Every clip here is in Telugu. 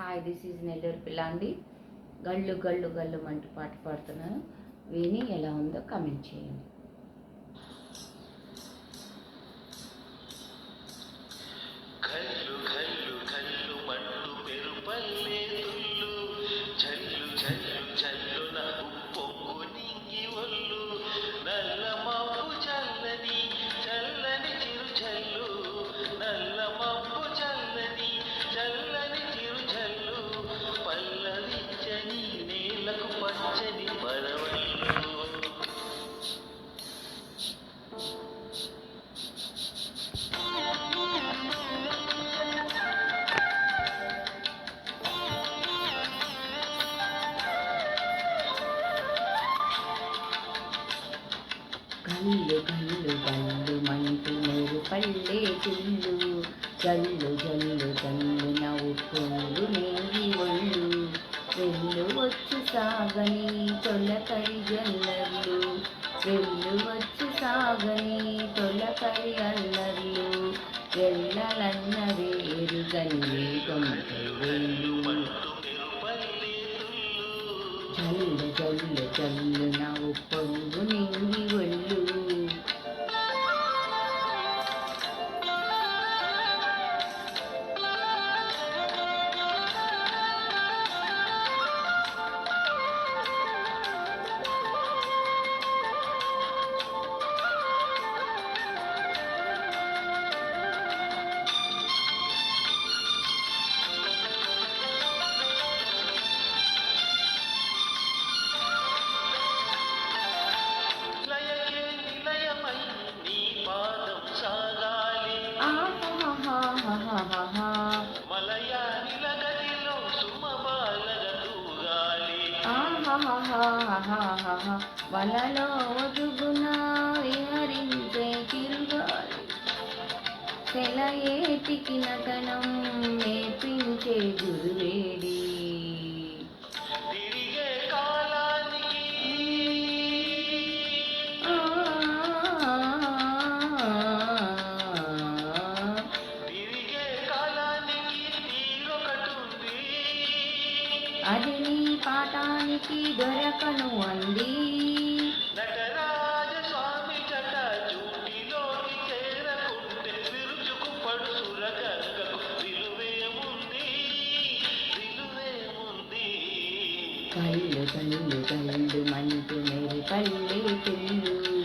హాయ్ దిస్ ఈజ్ నెల్లూరు పిల్లాండి గళ్ళు గళ్ళు గళ్ళు అంటూ పాట పాడుతున్నాను. విని ఎలా ఉందో కమెంట్ చేయండి. కళ్ళు కళ్ళు కళ్ళు మంటూ మెరు పల్లే చెల్లు జల్లు జల్లు జల్లు నవ్వుకోడు పొంగు నేగి ఒళ్ళు. వెళ్ళు వచ్చు సాగని తొలకరి జల్లర్లు వెళ్ళు వచ్చు సాగని తొలకరి అల్లర్లు. ఎల్లలన్న వేరు గల్లి గొంతు మంటు తుల్లు జల్లు జల్లు జల్లు నవ్వు పొంగు నింగి ఒళ్ళు వలలో ఒదుగున విహరించే తిరుగాలి. సెలయేటికి నటనం నేర్పించే గురువేడి సురగంగకు విలువేముంది విలువేముంది కళ్ళు కళ్ళు కళ్ళు మంటూ మెరి పల్లె పిల్లు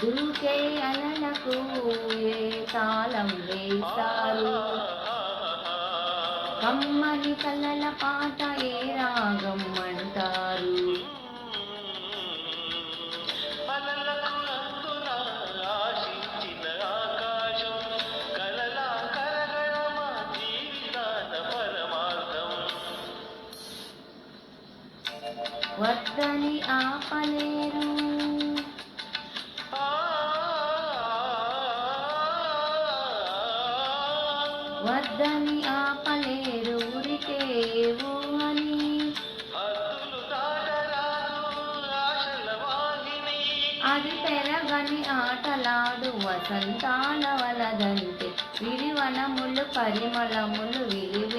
దూకే అలలకు ఏ తాళం వేస్తారు కమ్మని కలల పాట ఏ రాగం అంటారు? అలలకు అందున వద్దని ఆపలేరు ఉరికే ఊహని అది పెరగని ఆటలాడు వసంతాల వలదంటే విరివనములు పరిమళములు విరివ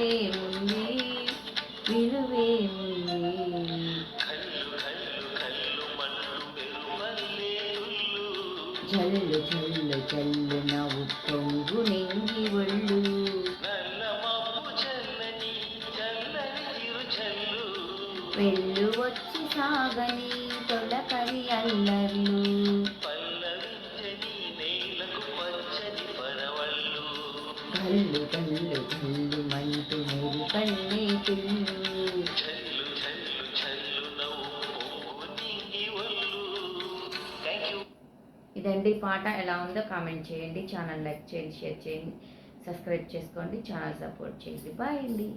జల్లు జల్లు జల్లు నవ్వు పొంగు నింగి ఒళ్ళు చల్లని చల్లని చల్లు. వెళ్ళు వచ్చి సాగని తొలకరి అల్లర్లు. ఇదండి పాట. ఎలా ఉందో కామెంట్ చేయండి. ఛానల్ లైక్ చేయండి షేర్ చేయండి సబ్స్క్రైబ్ చేసుకోండి ఛానల్ సపోర్ట్ చేయండి. బాయ్ అండి.